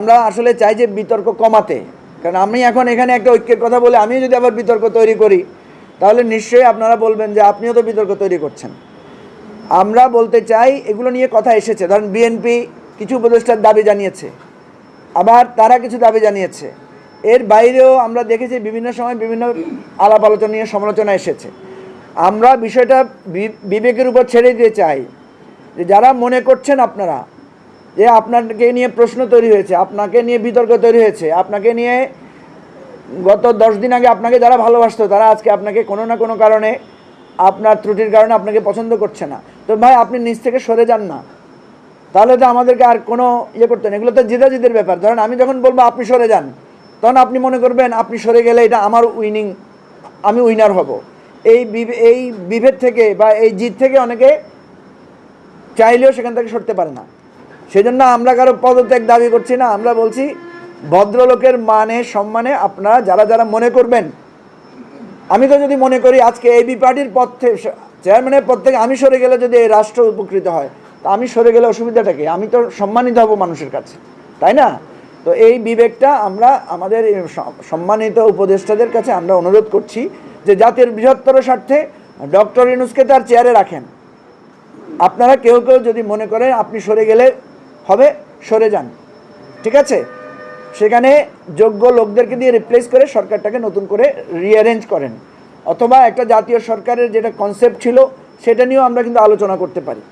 আমরা আসলে চাই যে বিতর্ক কমাতে। কারণ আমি এখন এখানে একটা ঐক্যের কথা বলে আমি যদি আবার বিতর্ক তৈরি করি, তাহলে নিশ্চয়ই আপনারা বলবেন যে আপনিও তো বিতর্ক তৈরি করছেন। আমরা বলতে চাই এগুলো নিয়ে কথা এসেছে। ধরেন বিএনপি কিছু উপদেষ্টার দাবি জানিয়েছে, আবার তারা কিছু দাবি জানিয়েছে। এর বাইরেও আমরা দেখেছি বিভিন্ন সময় বিভিন্ন আলাপ আলোচনা নিয়ে সমালোচনা এসেছে। আমরা বিষয়টা বিবেকের উপর ছেড়ে দিয়ে চাই যে যারা মনে করছেন আপনারা যে আপনাকে নিয়ে প্রশ্ন তৈরি হয়েছে, আপনাকে নিয়ে বিতর্ক তৈরি হয়েছে, আপনাকে নিয়ে গত দশ দিন আগে আপনাকে যারা ভালোবাসতো, তারা আজকে আপনাকে কোনো না কোনো কারণে আপনার ত্রুটির কারণে আপনাকে পছন্দ করছে না। তো ভাই, আপনি নিজ থেকে সরে যান না। তাহলে তো আমাদেরকে আর কোনো ইয়ে করতে না। এগুলো তো জিদাজিদের ব্যাপার। ধরেন আমি যখন বলব আপনি সরে যান, তখন আপনি মনে করবেন আপনি সরে গেলে এটা আমার উইনিং, আমি উইনার হব। এই এই বিভেদ থেকে বা এই জিত থেকে অনেকে চাইলেও সেখান থেকে সরতে পারে না। সেজন্য আমরা কারও পদত্যাগ দাবি করছি না। আমরা বলছি, ভদ্রলোকের মানে সম্মানে আপনারা যারা যারা মনে করবেন। আমি তো যদি মনে করি আজকে এবি পার্টির পদ থেকে চেয়ারম্যানের পদ থেকে আমি সরে গেলে যদি এই রাষ্ট্র উপকৃত হয়, তা আমি সরে গেলে অসুবিধাটা কি? আমি তো সম্মানিত হব মানুষের কাছে, তাই না? তো এই বিবেকটা আমরা আমাদের সম্মানিত উপদেষ্টাদের কাছে আমরা অনুরোধ করছি যে জাতির বৃহত্তর স্বার্থে ডক্টর ইনুসকে তার চেয়ারে রাখেন। আপনারা কেউ কেউ যদি মনে করেন আপনি সরে গেলে হবে, সরে যান। ঠিক আছে? সেখানে যোগ্য লোকদেরকে দিয়ে রিপ্লেস করে সরকারটাকে নতুন করে রিঅ্যারেঞ্জ করেন। অথবা একটা জাতীয় সরকারের যেটা কনসেপ্ট ছিল, সেটা নিয়েও আমরা কিন্তু আলোচনা করতে পারি।